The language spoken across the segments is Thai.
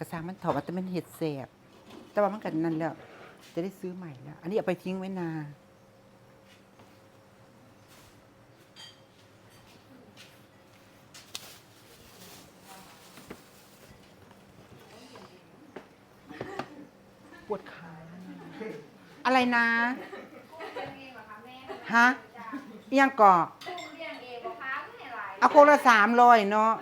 กระซังมันถอดว่าแต่มันเห็ดแสบแต่ว่ามันกันนั่นแล้ว จะได้ซื้อใหม่แล้ว อันนี้เอาไปทิ้งไว้นาปวดขาอะไรนะฮะอิหยังก่อเอาโคละสามร้อยเนาะ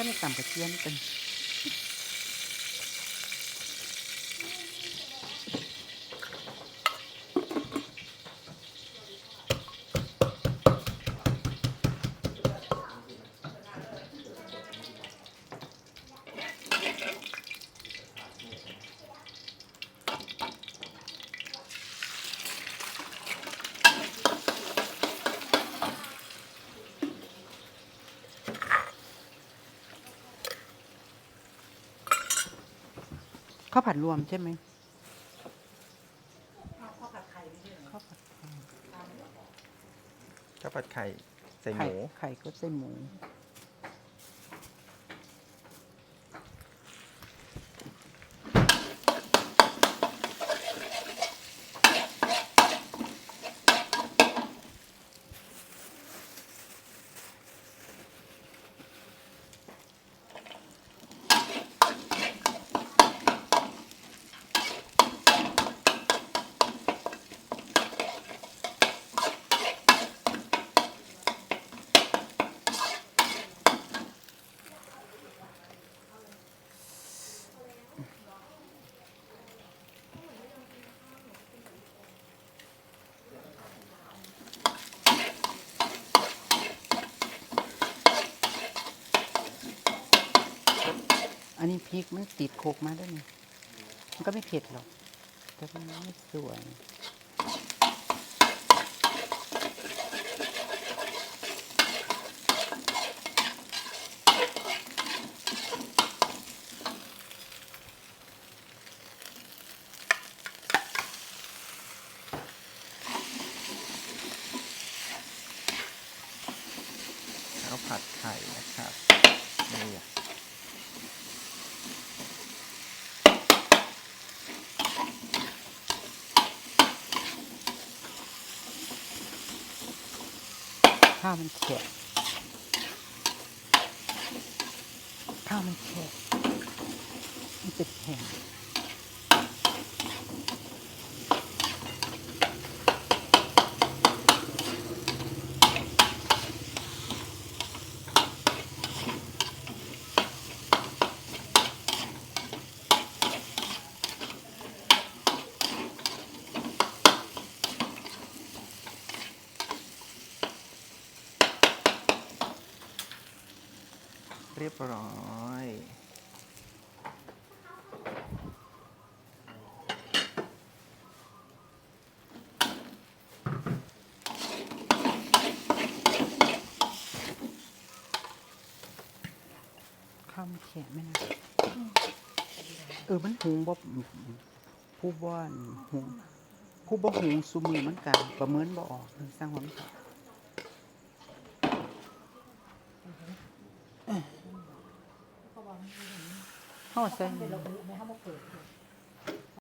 เอาแล้วก็ไม่ต่ำกระเทียมกัน ข้าวผัดรวมใช่ไหมข้าวผัดไข่ข้าวผัดไข่ใส่หไข่มู ไข่ก็ใส่หมู อันนี้พริกมันติดโคกมาด้วยนี่มันก็ไม่เผ็ดหรอก แต่มันไม่สวยข้าวผัดไข่นะครับนี่ ข้าวมันแฉะข้าวมันแฉะมันเป็นแห้ง เรียบร้อยข้าวมันแฉะไหมนะเออมันหุงบ่ผู้บ่อนหุงผู้บ่หุงสุมือมันกันประเมินบ่ออกสร้างความนเฮาใส่ เป็นระบุไหมคะว่าเปิด